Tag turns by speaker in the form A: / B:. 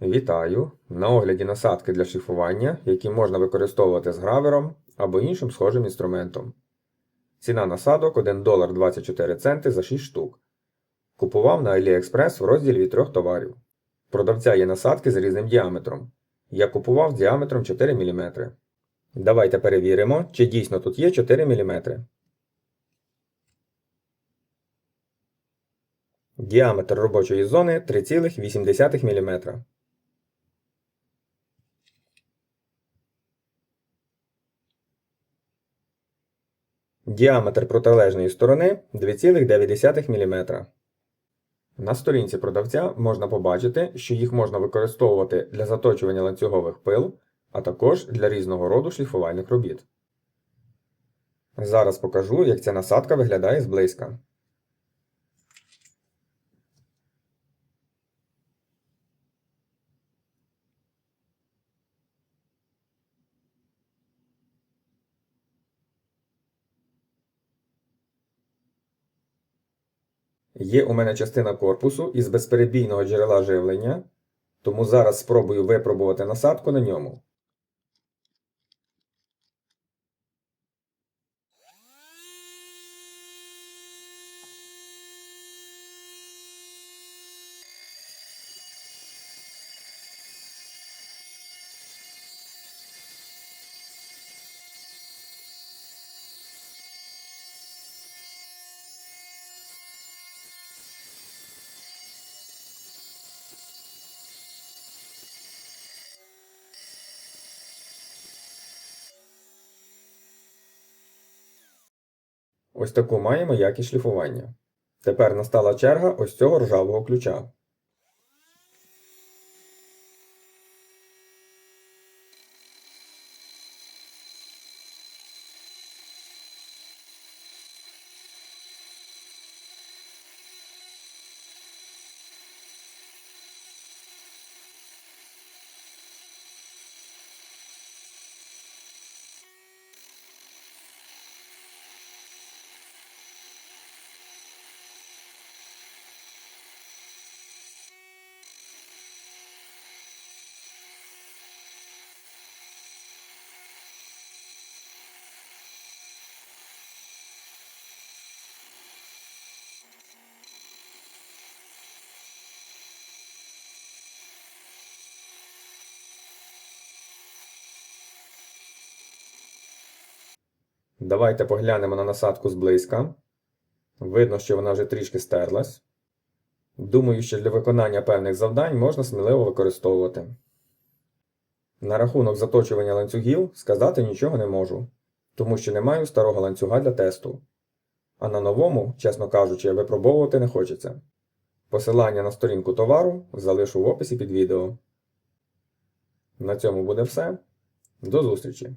A: Вітаю! На огляді насадки для шліфування, які можна використовувати з гравером або іншим схожим інструментом. Ціна насадок 1 долар 24 центи за 6 штук. Купував на AliExpress в розділі від трьох товарів. Продавця є насадки з різним діаметром. Я купував з діаметром 4 мм. Давайте перевіримо, чи дійсно тут є 4 мм. Діаметр робочої зони 3,8 мм. Діаметр протилежної сторони 2,9 мм. На сторінці продавця можна побачити, що їх можна використовувати для заточування ланцюгових пил, а також для різного роду шліфувальних робіт. Зараз покажу, як ця насадка виглядає зблизька. Є у мене частина корпусу із безперебійного джерела живлення, тому зараз спробую випробувати насадку на ньому. Ось таку маємо якість шліфування. Тепер настала черга ось цього ржавого ключа. Давайте поглянемо на насадку зблизька. Видно, що вона вже трішки стерлась. Думаю, що для виконання певних завдань можна сміливо використовувати. На рахунок заточування ланцюгів сказати нічого не можу, тому що не маю старого ланцюга для тесту. А на новому, чесно кажучи, випробовувати не хочеться. Посилання на сторінку товару залишу в описі під відео. На цьому буде все. До зустрічі!